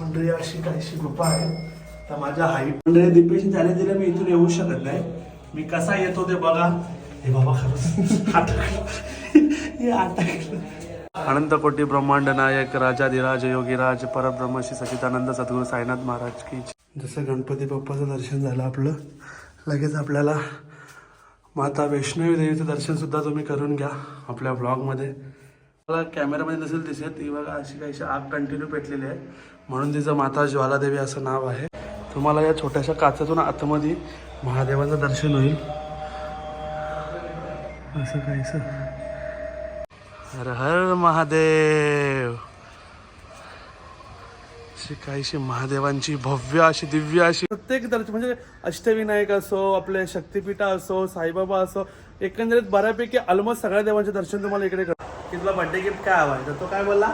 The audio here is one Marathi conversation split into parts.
मंडळी अशी काहीशी गुफा आहे तर माझ्या हाईट मंडळी दीपेशी त्याने दिले मी इथून येऊ शकत नाही मी कसा येतो ते बघा हे बाबा खरंच. हे अटकलं. अनंत कोटी ब्रह्मांड नायक राजाधिराज योगीराज परब्रह्म श्री सचिदानंद सद्गुरू साईनाथ महाराज की. जसं गणपती बाप्पाचं दर्शन झालं आपलं लगेच आपल्याला माता वैष्णवी देवीचं दर्शन सुद्धा तुम्ही करून घ्या आपल्या ब्लॉगमध्ये मला कॅमेरामध्ये नसेल दिसत ती बघा अशी काहीशी आग कंटिन्यू पेटलेली आहे. म्हणून तिचं माता ज्वालादेवी असं नाव आहे. तुम्हाला या छोट्याशा काचातून आतमध्ये महादेवाचं दर्शन होईल. असं काहीसं हर हर महादेव. अशी काहीशी महादेवांची भव्य अशी दिव्य अशी. प्रत्येक दर्शन म्हणजे अष्टविनायक असो आपले शक्तिपीठ असो साईबाबा असो एकंदरीत बऱ्यापैकी ऑलमोस्ट सगळ्या देवांचे दर्शन तुम्हाला इकडे की तुला बर्थडे गिफ्ट काय हवा आहे? तर तो काय बोलला?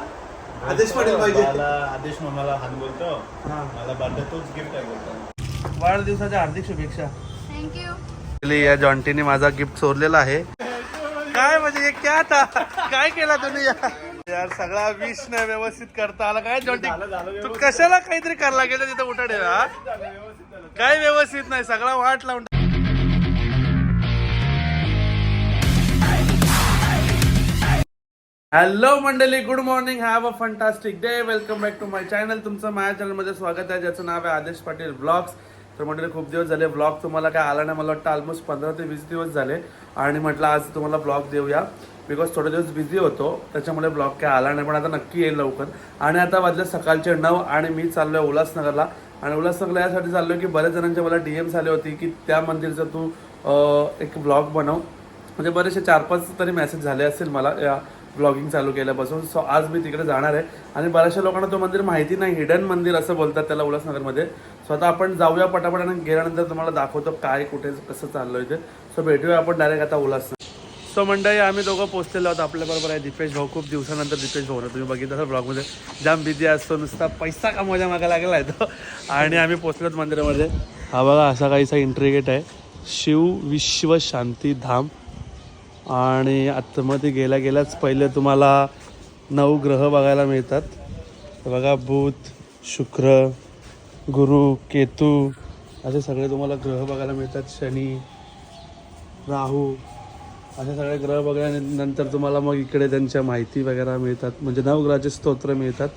आदेश पटेल पाहिजे मला आदेश मामाला हात बोलतो. हा. मला बर्थडे तोच गिफ्ट आहे बोलतो. वाढदिवसाच्या हार्दिक शुभेच्छा. थँक्यू या जॉन्टीने माझा गिफ्ट चोरलेला आहे. काय म्हणजे हे क्या था? काय केला तुम्ही? या यार सगळा विश नाही व्यवस्थित करता आला. काय जॉन्टी? तू कशाला काहीतरी करायला गेलं तिथं उठा ठेवा काय व्यवस्थित नाही सगळा वाट लावून हॅलो मंडळी. Good morning have a fantastic day welcome back to my channel तुमचं माझ्या चॅनलमध्ये स्वागत आहे. ज्याचं नाव आहे आदेश पाटील ब्लॉग्स तर मंडळी खूप दिवस झाले ब्लॉग तुम्हाला काय आला नाही. मला वाटतं ऑलमोस्ट पंधरा ते वीस दिवस झाले. आणि म्हटलं आज तुम्हाला ब्लॉग देऊया. बिकॉज थोडे दिवस बिझी होतो. त्याच्यामुळे ब्लॉग काय आला नाही. पण आता नक्की येईल लवकर. आणि आता वाजले सकाळचे नऊ आणि मी चाललो आहे उल्हासनगरला. आणि उल्हासनगरला यासाठी चाललो की बऱ्याच जणांचे मला डी एम्स आले होते की त्या मंदिरचं तू एक ब्लॉग बनव. म्हणजे बरेचसे चार पाच तरी मेसेज झाले असेल मला. या ब्लॉगिंग चालू केल्यापासून. सो आज मी तिकडे जाणार आहे. आणि बऱ्याचशा लोकांना तो मंदिर माहिती नाही. हिडन मंदिर असं बोलतात त्याला उल्हासनगरमध्ये. सो आता आपण जाऊया पटापट आणि गेल्यानंतर तुम्हाला दाखवतो काय कुठे कसं चाललं ते. सो भेटूया आपण डायरेक्ट आता उल्हासनगर. सो मंडळी आम्ही दोघं पोचलेलो आहोत. आपल्याबरोबर आहे दीपेश भाऊ. खूप दिवसानंतर दीपेश भाऊ तुम्ही बघितलं असाल ब्लॉगमध्ये जाम बिझी असतो नुसता पैसा कमवायच्या मागा लागला आहे तो. आणि आम्ही पोचलोत मंदिरामध्ये. हा बघा असा काहीसा इंट्रीगेट आहे. शिव विश्व शांती धाम. आणि आतमध्ये गेल्या गेल्याच पहिले तुम्हाला नऊ ग्रह बघायला मिळतात. बघा बुध शुक्र गुरु केतू असे सगळे तुम्हाला ग्रह बघायला मिळतात. शनी राहू असे सगळे ग्रह बघल्यानंतर तुम्हाला मग इकडे त्यांच्या माहिती वगैरे मिळतात. म्हणजे नवग्रहाचे स्तोत्र मिळतात.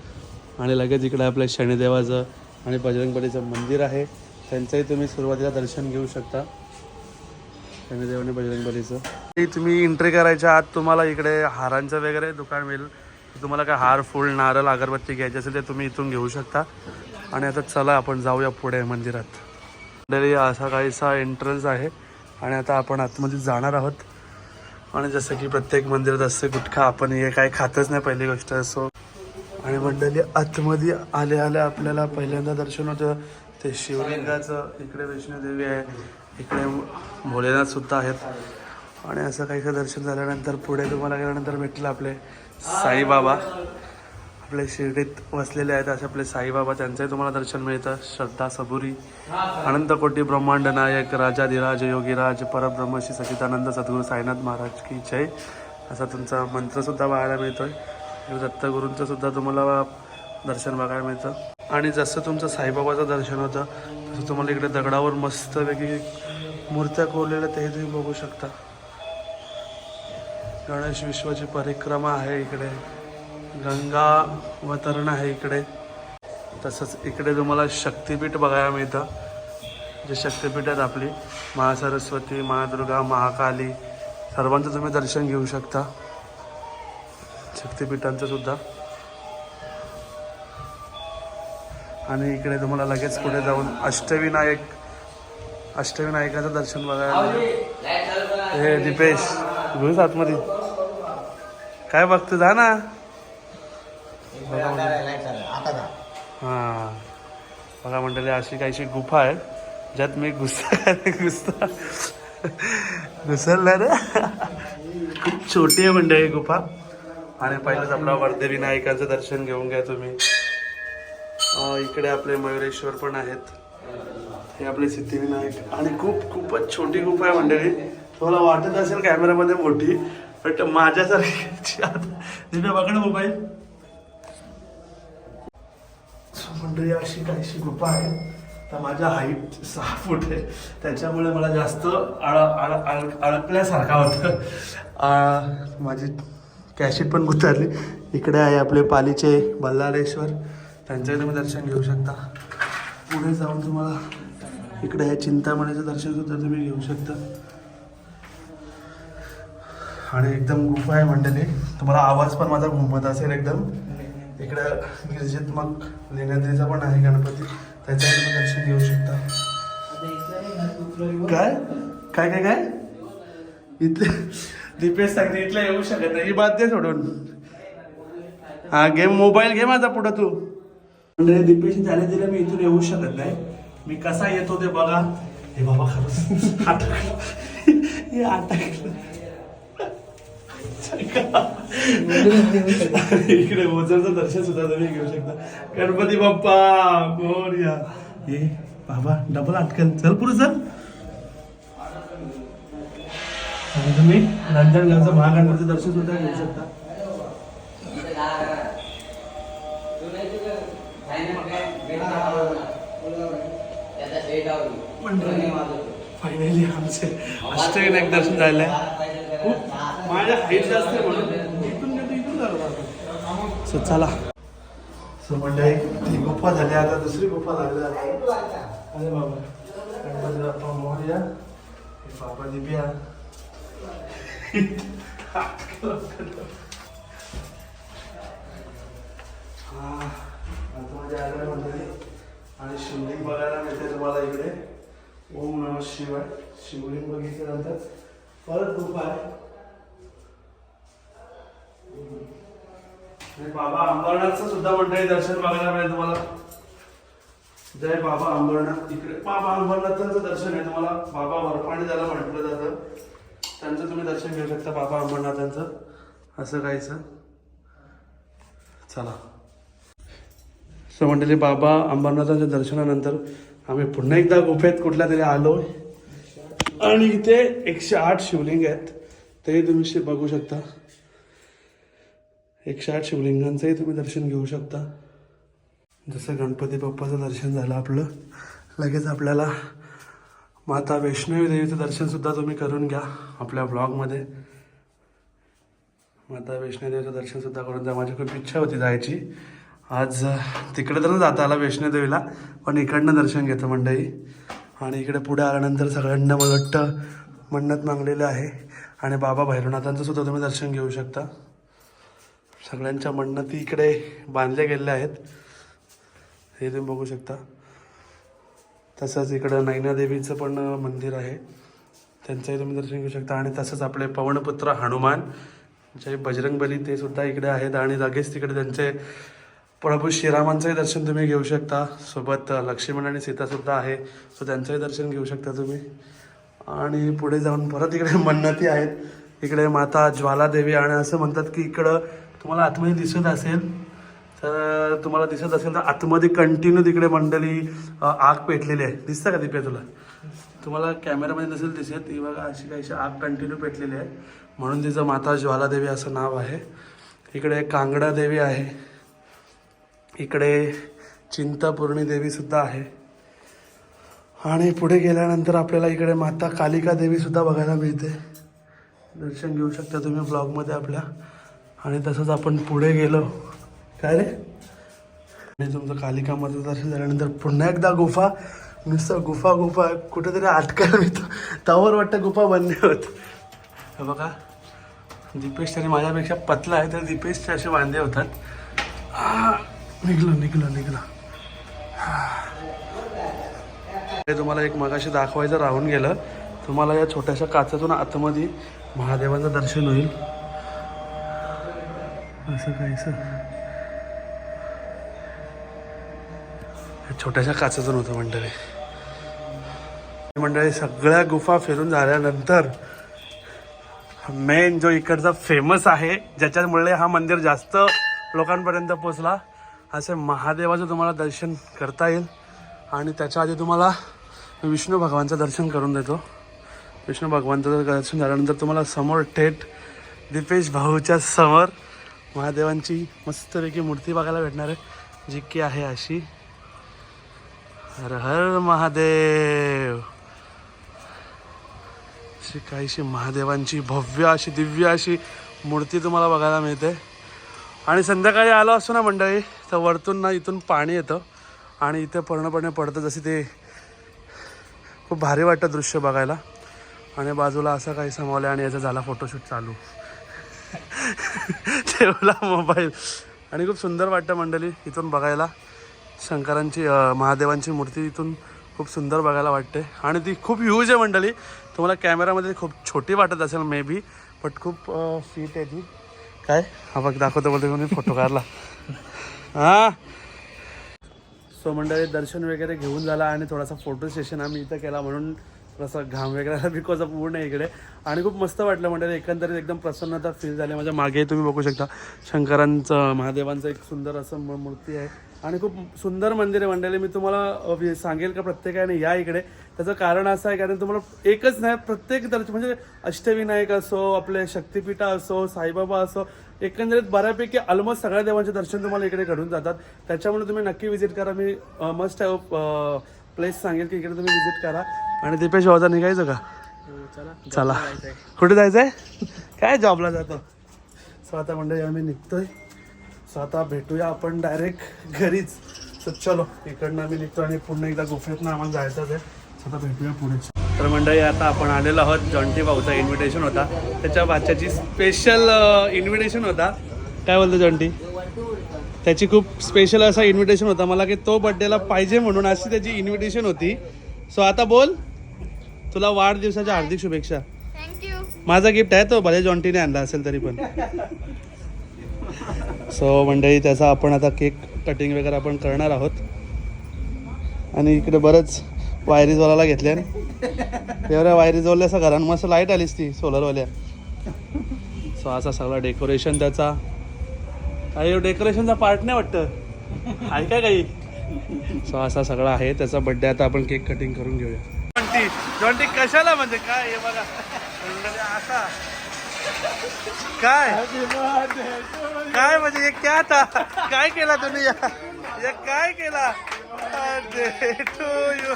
आणि लगेच इकडे आपल्या शनिदेवाचं आणि बजरंगबलीचं मंदिर आहे. त्यांचंही तुम्ही सुरुवातीला दर्शन घेऊ शकता. शनिदेव आणि बजरंगबलीचं तुम्ही एंट्री करायच्या आत तुम्हाला इकडे हारांचं वगैरे दुकान मिळेल. तुम्हाला काय हार फूल नारळ अगरबत्ती घ्यायची असेल ते तुम्ही इथून घेऊ शकता. आणि आता चला आपण जाऊया पुढे मंदिरात. मंडळी असा काहीसा एंट्रन्स आहे. आणि आता आपण आतमध्ये जाणार आहोत. आणि जसं की प्रत्येक मंदिरात असते गुटखा आपण हे काय खातच नाही पहिली गोष्ट. असो आणि मंडळी आतमध्ये आले आले आपल्याला पहिल्यांदा दर्शन होतं. ते शिवलिंगाचं इकडे वैष्णोदेवी आहे. इकडे भोलेनाथ सुद्धा आहेत. आणि असं काही काही दर्शन झाल्यानंतर पुढे तुम्हाला गेल्यानंतर भेटलं आपले साईबाबा. आपले शिर्डीत वसलेले आहेत असे आपले साईबाबा त्यांचंही तुम्हाला दर्शन मिळतं. श्रद्धा सबुरी अनंतकोटी ब्रह्मांड नायक राजाधिराज योगीराज परब्रह्म श्री सचिदानंद सद्गुरू साईनाथ महाराज की जय. असा तुमचा मंत्रसुद्धा बघायला मिळतो आहे दत्तगुरूंचंसुद्धा तुम्हाला दर्शन बघायला मिळतं. आणि जसं तुमचं साईबाबाचं दर्शन होतं तुम्हाला इकडे दगडावर मस्त वेगळी मूर्त्या कोरलेल्या ते तुम्ही बघू शकता. गणेश विश्वाची परिक्रमा आहे इकडे. गंगा अवतरण आहे इकडे. तसंच इकडे तुम्हाला शक्तिपीठ बघायला मिळतं. जे शक्तिपीठ आहेत आपली महासरस्वती महादुर्गा महाकाली सर्वांचं तुम्ही दर्शन घेऊ शकता. शक्तिपीठांचं सुद्धा. आणि इकडे तुम्हाला लगेच पुढे जाऊन अष्टविनायक अष्टविनायकाचं दर्शन बघायला हे दीपेश घेऊच आतमध्ये. काय बघतो जा ना. हां. बघा मंडळी अशी काहीशी गुफा आहे ज्यात मी घुसता घुसता. घुसरला ना? खूप छोटी आहे मंडळी गुफा. आणि पहिलंच आपला वर्धे विनायकाचं दर्शन घेऊन घ्या तुम्ही. इकडे आपले मयुरेश्वर पण आहेत. हे आपले सिद्धिविनायक. आणि खूप खूपच छोटी गुफा आहे मंडळी. तुम्हाला वाटत असेल कॅमेरामध्ये मोठी बट माझ्यासारखी दिव्या बघा मोबाईल? मंडळी अशी काहीशी गुफा आहे. तर माझ्या हाईट सहा फूट आहे. त्याच्यामुळे मला जास्त आळ आळ आळ अडकल्यासारखा होतं आ, माझी कॅशेट पण उतरली इकडे आहे आपले पालीचे बल्लारेश्वर त्यांचंही तुम्ही दर्शन घेऊ शकता. पुढे जाऊन तुम्हाला इकडे ह्या चिंतामणीचं दर्शन सुद्धा तुम्ही घेऊ शकता. आणि एकदम गुफा आहे मंडळी. तुम्हाला आवाज पण माझा घुमत असेल एकदम. इकडं गिरजेत मग लेण्याद्रीचा पण आहे गणपती. त्याचं तुम्ही दर्शन घेऊ शकता. काय? काय काय काय? इथले दीपेश सांगते इथलं येऊ शकत नाही. ही बात दे सोडून. हा गेम मोबाईल घे माझा पुढं तू. म्हणजे दीपेश त्याने दिलं मी इथून येऊ शकत नाही. मी कसा येतो ते बघा. हे बाबा खरंच अटकलं. हे अटकलं. इकडे ओझरचं दर्शन सुद्धा तुम्ही घेऊ शकता. गणपती बाप्पा मोरया हे बाबा डबल अटकेल चल पुढे चल. तुम्ही रांजणगावचं महागणपतीचं दर्शन सुद्धा घेऊ शकता. फायनली आमचे अष्टविनायक दर्शन खूप माझ्या हाईट जास्त म्हणून. इथून इथून झालं. सो चला. सो म्हणजे ती गुफा झाली आता दुसरी गुफा लागली आता अरे बाबा गणपती बाप्पा मोरया हे बाबा दिव्या हा. जागरण मंडळी आणि शिवलिंग बघायला मिळते तुम्हाला इकडे. ओम नम शिवाय. शिवलिंग बघितल्यानंतर परत गुफा आहे. बाबा अंबरनाथचं सुद्धा मंडळी दर्शन बघायला मिळेल तुम्हाला. जय बाबा अंबरनाथ. इकडे बाबा अंबरनाथांचं दर्शन आहे तुम्हाला. बाबा वरपाणी ज्याला म्हटलं जातं त्यांचं तुम्ही दर्शन घेऊ शकता बाबा अंबरनाथांचं. असं काहीचं चला. सो मंडळी बाबा अंबरनाथांच्या दर्शनानंतर आम्ही पुन्हा एकदा गुफेत कुठल्या तरी आलो. आणि इथे एकशे आठ शिवलिंग आहेत. तेही तुम्ही शि- बघू शकता. एकशे आठ शिवलिंगांचंही तुम्ही दर्शन घेऊ शकता. जसं गणपती बाप्पाचं दर्शन झालं आपलं लगेच आपल्याला माता वैष्णवी देवीचं दर्शनसुद्धा तुम्ही करून घ्या आपल्या ब्लॉगमध्ये. माता वैष्णवी देवीचं दर्शनसुद्धा करून द्या. माझी खूप इच्छा होती जायची. आज तिकडे तर जाता आला वैष्णोदेवीला पण इकडनं दर्शन घेतं मंडळी. आणि इकडे पुढे आल्यानंतर सगळ्यांना मला वाटतं मन्नत मागलेलं आहे. आणि बाबा भैरवनाथांचं सुद्धा तुम्ही दर्शन घेऊ शकता. सगळ्यांच्या मन्नती इकडे बांधल्या गेलेल्या आहेत. हे तुम्ही बघू शकता. तसंच इकडं नैनादेवीचं पण मंदिर आहे. त्यांचंही तुम्ही दर्शन घेऊ शकता. आणि तसंच आपले पवनपुत्र हनुमान जे बजरंगबली ते सुद्धा इकडे आहेत. आणि लगेच तिकडे त्यांचे प्रभू श्रीरामांचंही दर्शन तुम्ही घेऊ शकता. सोबत लक्ष्मण आणि सीतासुद्धा आहे. सो त्यांचंही दर्शन घेऊ शकता तुम्ही. आणि पुढे जाऊन परत इकडे मन्नती आहेत. इकडे माता ज्वालादेवी आणि असं म्हणतात की इकडं तुम्हाला आतमध्ये दिसत असेल तर तुम्हाला दिसत असेल तर आतमध्ये कंटिन्यू तिकडे मंडळी आग पेटलेली आहे. दिसतं का दिप्या तुला? तुम्हाला कॅमेरामध्ये नसेल दिसत ती बघा अशी काहीशी आग कंटिन्यू पेटलेली आहे. म्हणून तिचं माता ज्वालादेवी असं नाव आहे. इकडे कांगडा देवी आहे. इकडे चिंतापूर्णी देवीसुद्धा आहे. आणि पुढे गेल्यानंतर आपल्याला इकडे माता कालिका देवीसुद्धा बघायला मिळते. दर्शन घेऊ शकता तुम्ही ब्लॉगमध्ये आपल्या. आणि तसंच आपण पुढे गेलो. काय रे? आणि तुमचं कालिकामध्ये दर्शन झाल्यानंतर पुन्हा एकदा गुफा. नुसतं गुफा गुफा. कुठेतरी अटकायला मिळतो. त्यावर वाटतं गुफा बंद होत. बघा. दीपेश त्याने माझ्यापेक्षा पतला आहे तर दीपेशचे असे वांदे होतात. आ, निघलो निघलो निघलो. हे तुम्हाला एक मगाशी दाखवायचं राहून गेलं. तुम्हाला या छोट्याशा काचातून आतमध्ये महादेवाचं दर्शन होईल. असं काहीच छोट्याशा काचातून होतं मंडळी. मंडळी सगळ्या गुफा फिरून झाल्यानंतर मेन जो इकडचा फेमस आहे ज्याच्यामुळे हा मंदिर जास्त लोकांपर्यंत पोचला असे महादेवाचं तुम्हाला दर्शन करता येईल. आणि त्याच्या आधी तुम्हाला विष्णू भगवानचं दर्शन करून देतो. विष्णू भगवानचं दर्शन झाल्यानंतर तुम्हाला समोर थेट दीपेश भाऊच्या समोर महादेवांची मस्तपैकी मूर्ती बघायला भेटणार आहे जी की आहे अशी. हर हर महादेव. अशी काहीशी महादेवांची भव्य अशी दिव्य अशी मूर्ती तुम्हाला बघायला मिळते. आणि संध्याकाळी आलो असतो ना मंडळी तर वरतून ना इथून पाणी येतं आणि इथे पूर्णपणे पडतं जसे ते खूप भारी वाटतं दृश्य बघायला. आणि बाजूला असं काही समोरलं आणि याचा झाला फोटोशूट चालू. ठेवला मोबाईल आणि खूप सुंदर वाटतं मंडळी इथून बघायला. शंकरांची महादेवांची मूर्ती इथून खूप सुंदर बघायला वाटते. आणि ती खूप ह्यूज आहे मंडळी. तुम्हाला कॅमेरामध्ये खूप छोटी वाटत असेल मे बी बट खूप फिट आहे ती. काय? हा बघ दाखवतो बोलतो मी फोटो काढला. हां? सो मंडळी दर्शन वगैरे घेऊन झाला आणि थोडासा फोटो सेशन आम्ही इथं केला म्हणून थोडासा घाम वगैरे आला बिकॉज ऑफ ऊन आहे इकडे. आणि खूप मस्त वाटलं मंडळी एकंदरीत एकदम प्रसन्नता फील झाली. माझ्या मागे तुम्ही बघू शकता शंकरांचं महादेवांचं एक सुंदर असं म- मूर्ती आहे. आणि खूप सुंदर मंदिर आहे मंडळी. मी तुम्हाला सांगेल का प्रत्येकाने या इकडे. त्याचं कारण असं आहे कारण तुम्हाला एकच नाही प्रत्येक दर्शन म्हणजे अष्टविनायक असो आपले शक्तिपीठ असो साईबाबा असो एकंदरीत बऱ्यापैकी ऑलमोस्ट सगळ्या देवांचे दर्शन तुम्हाला इकडे घडून जातात. त्याच्यामुळे तुम्ही नक्की व्हिजिट करा. मी मस्ट हॅव प्लेस सांगेल की इकडे तुम्ही व्हिजिट करा. आणि दीपेश भाऊचा निघायचं का? चला. कुठे जायचंय? काय जॉबला जातो? सो आता मंडळी आम्ही निघतोय. सो आता भेटूया आपण डायरेक्ट घरीच. सो चलो इकडनं आम्ही निघतो आणि पुन्हा एकदा गुफेतनं आम्हाला जायचंच आहे. So आता भेटूया पुढे. तर मंडळी आता आपण आलेलो आहोत जॉन्टी भाऊचा इन्व्हिटेशन होता. त्याच्या बाच्याची स्पेशल इन्व्हिटेशन होता. काय बोलतो जॉन्टी? त्याची खूप स्पेशल असा इन्व्हिटेशन होता. मला की तो बड्डेला पाहिजे म्हणून अशी त्याची इन्व्हिटेशन होती. सो आता बोल. तुला वाढदिवसाच्या हार्दिक शुभेच्छा. माझा गिफ्ट आहे तो भले जॉन्टीने आणला असेल तरी पण. सो मंडळी त्याचा आपण आता केक कटिंग वगैरे आपण करणार आहोत. आणि इकडे बरंच वायरीजवाल्याला घेतल्या एवढ्या वायरीजवाल्या असं घरात मस्त लाइट आलीच ती सोलरवाल्या सो असा सगळा डेकोरेशन त्याचा. काही डेकोरेशनचा पार्ट नाही वाटतं. आहे का काही? सो असा सगळा आहे त्याचा बड्डे आता आपण केक कटिंग करून घेऊया. कशाला म्हणजे काय हे बघा? म्हणजे असा काय? काय म्हणजे हे क्या था? काय केला तुम्ही या? काय केला? you.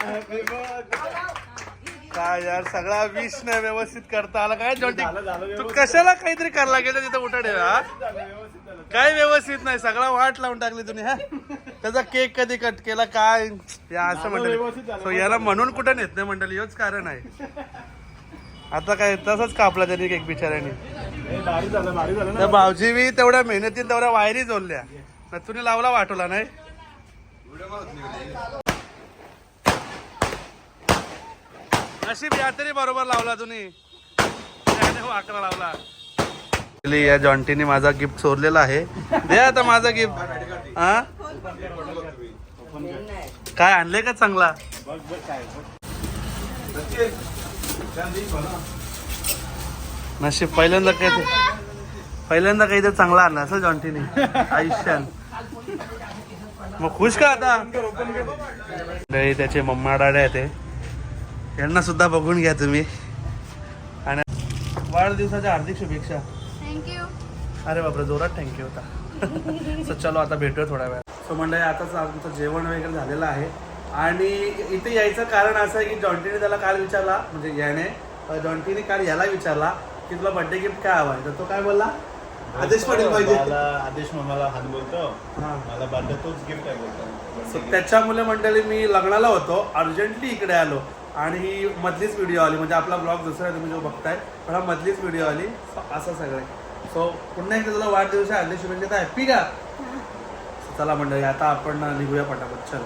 Happy काय यार सगळा विश नाही व्यवस्थित करता आला. काय जॉन्टी? तू कशाला काहीतरी करायला गेलं तिथं उठा ठेवा हा? काय व्यवस्थित नाही सगळा वाट लावून टाकली तुम्ही हा? त्याचा केक कधी कट केला काय? या असं म्हणलं. So याला म्हणून कुठं नेत नाही मंडळी हेच कारण आहे. आता काय तसंच कापला त्यांनी केक बिचाऱ्याने. भाऊजी बी तेवढ्या मेहनतीन तेवढ्या वायरी जोडल्या ना तुम्ही लावला वाटवला नाही? नशीब या तरी बरोबर लावला तुम्ही वाकडा लावला. या जॉन्टीने माझा गिफ्ट चोरलेला आहे. दे आता माझा गिफ्ट हा? काय आणले का चांगला? नशीब पहिल्यांदा काय ते पहिल्यांदा काही तर चांगला आणला असं जॉन्टीने. आयुष्यात मग खुश का आता? त्याचे मम्मा डाड्या ते यांना सुद्धा बघून घ्या तुम्ही. आणि वाढदिवसाच्या हार्दिक शुभेच्छा. थँक्यू अरे बापरे जोरात थँक्यू होता. सो चलो आता भेटूया थोड्या वेळा. सो मंडळी आताच आमचं जेवण वगैरे झालेलं आहे. आणि इथे यायचं कारण असं आहे की जॉन्टीने त्याला काल विचारला म्हणजे याने जॉन्टीने काल याला विचारला की तुला बर्थडे गिफ्ट काय हवा आहे? तर तो काय बोलला? आदेश पटेल पाहिजे. मला आदेश मामाला हात बोलतो. हा. मला बर्थडे तोच गिफ्ट आहे बोलतो. त्याच्यामुळे मंडळी मी लग्नाला होतो अर्जंटली इकडे आलो. आणि ही मधलीच व्हिडिओ आली. म्हणजे आपला ब्लॉग दुसरा आहे, तुम्ही जो बघताय पण हा मधलीच व्हिडिओ आली. असं सगळं सो पुन्हा एकदा तुला वाढदिवस आहे हल्ली शुभेच्छा हॅपी का? चला मंडळी आता आपण निघूया पटापट. चल.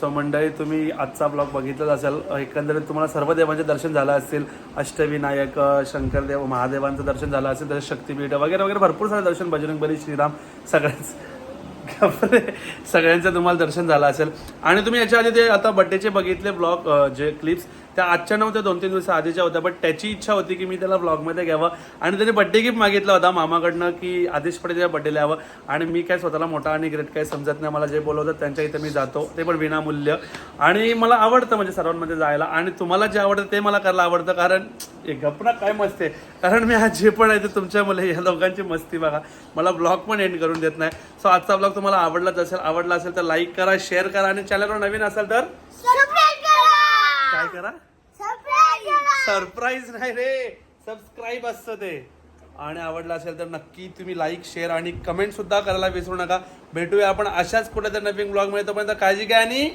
सो मंडळी तुम्ही आजचा ब्लॉग बघितलाच असेल. एकंदरीत तुम्हाला सर्व देवांचे दर्शन झालं असेल. अष्टविनायक शंकरदेव महादेवांचं दर्शन झालं असेल. तर शक्तीपीठ वगैरे वगैरे भरपूर सारे दर्शन बजरंगबली श्रीराम सगळ्याच सगळ्यांचं तुम्हाला दर्शन झालं असेल. आणि तुम्ही याच्या आधी ते आता बड्डेचे बघितले ब्लॉग जे क्लिप्स त्या आजच्या नव्हत्या दोन तीन दिवस आधीच्या होत्या बट त्याची इच्छा होती की मी त्याला ब्लॉगमध्ये घ्यावं. आणि त्याने बड्डे गिफ्ट मागितला होता मामाकडनं की आदेश पटेच्या बड्डेला यावं. आणि मी काय स्वतःला मोठा आणि ग्रेट काय समजत नाही. मला जे बोलवतात त्यांच्या इथं मी जातो. ते पण विनामूल्य. आणि मला आवडतं म्हणजे सर्वांमध्ये जायला. आणि तुम्हाला जे आवडतं ते मला करायला आवडतं. कारण एक गपना काय मस्त आहे. कारण मी आज जे पण आहे ते तुमच्यामुळे या दोघांची मस्ती बघा. मला ब्लॉग पण एंड करून देत नाही. सो आजचा ब्लॉग तुम्हाला आवडलाच असेल आवडला असेल तर लाईक करा शेअर करा आणि चॅनलवर नवीन असाल तर काय करा? सरप्राईज नाही रे. सबस्क्राईब असतं ते. आणि आवडलं असेल तर नक्की तुम्ही लाईक शेअर आणि कमेंट सुद्धा करायला विसरू नका. भेटूया आपण अशाच कुठेतरी नवीन ब्लॉगमध्ये. तोपर्यंत काळजी घ्या आणि